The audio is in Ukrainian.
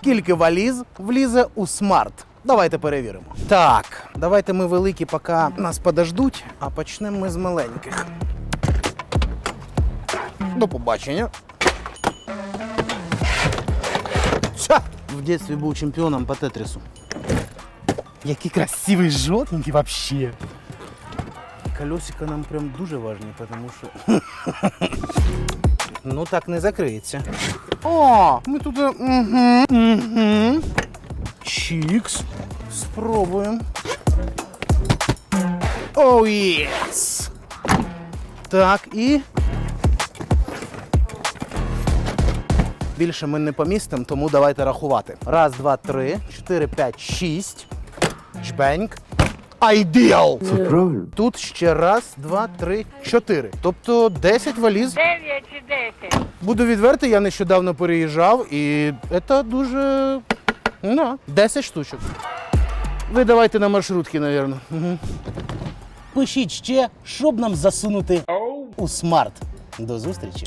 Скільки валіз влізе у смарт? Давайте перевіримо. Так, давайте ми великі, поки нас подождуть, а почнемо ми з маленьких. До побачення. Ша! В дитинстві був чемпіоном по тетрісу. Який красивий жовтенький вообще. Колесика нам прям дуже важні, тому що. ну так не закриється. О, ми тут. Угу, угу. Чікс. Спробуємо. Оу, єс! Так, і. Більше ми не помістимо, тому давайте рахувати. Раз, два, три, чотири, п'ять, шість. Чбеньк. Айдіал! Це правильно. Тут ще раз, два, три, чотири. Тобто 10 валіз. 9 чи 10. Буду відвертий, я нещодавно переїжджав, і це дуже. Ну, 10 штучок. Ви давайте на маршрутки, мабуть. Угу. Пишіть ще, щоб нам засунути у смарт. До зустрічі.